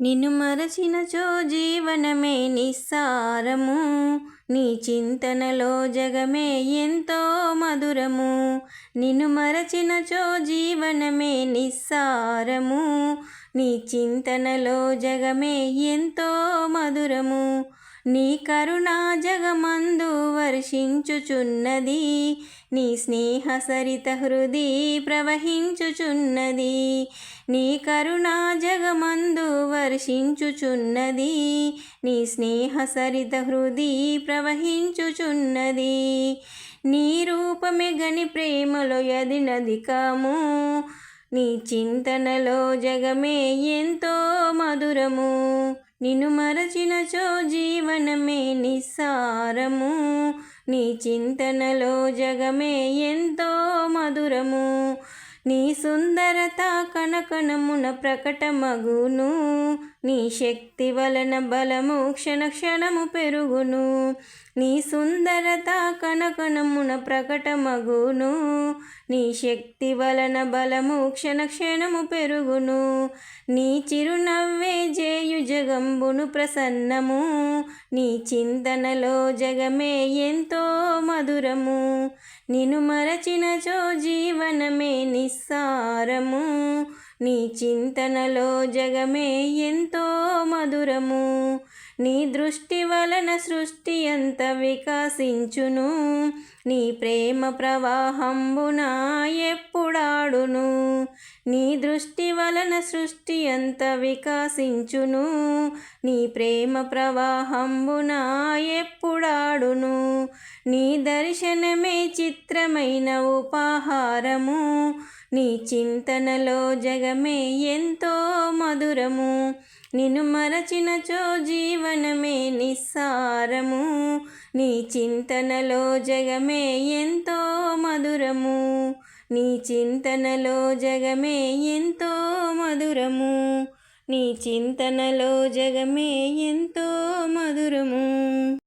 నిన్ను మరచినచో జీవనమే నిస్సారము. నీ చింతనలో జగమే ఎంతో మధురము. నిన్ను మరచినచో జీవనమే నిస్సారము. నీ చింతనలో జగమే ఎంతో మధురము. నీ కరుణా జగమందు వర్షించుచున్నది నీ స్నేహ సరిత హృది ప్రవహించుచున్నది నీ కరుణా జగమందు వర్షించుచున్నది నీ స్నేహ సరిత హృది ప్రవహించుచున్నది. నీ రూపమే గని ప్రేమలో ఎదినది కాము నీ చింతనలో జగమే ఎంతో మధురము. నిన్ను మరచినచో జీవనమే నిస్సారము. నీ చింతనలో జగమే ఎంతో మధురము. నీ సుందరత కనకనమున ప్రకటమగును. నీ శక్తి వలన బలము క్షణ క్షణము పెరుగును. నీ సుందరత కనకనమున ప్రకటమగును. నీ శక్తి వలన బలము క్షణ క్షణము పెరుగును. నీ చిరునవ్వే జేయు జగంబును ప్రసన్నము. నీ చింతనలో జగమే ఎంతో మధురము. నిన్ను మరచినచో జీవనమే నిస్సారము. నీ చింతనలో జగమే ఎంతో మధురము. నీ దృష్టి వలన సృష్టి ఎంత వికసించును. నీ ప్రేమ ప్రవాహంబున ఎప్పుడాడును. నీ దృష్టి వలన సృష్టి ఎంత వికసించును. నీ ప్రేమ ప్రవాహంబున ఎప్పుడాడును. నీ దర్శనమే చిత్రమైన ఉపాహారము. నీ చింతనలో జగమే ఎంతో మధురము. నిన్ను మరచినచో జీవనమే నిస్సారము. నీ చింతనలో జగమే ఎంతో మధురము. నీ చింతనలో జగమే ఎంతో మధురము. నీ చింతనలో జగమే ఎంతో మధురము.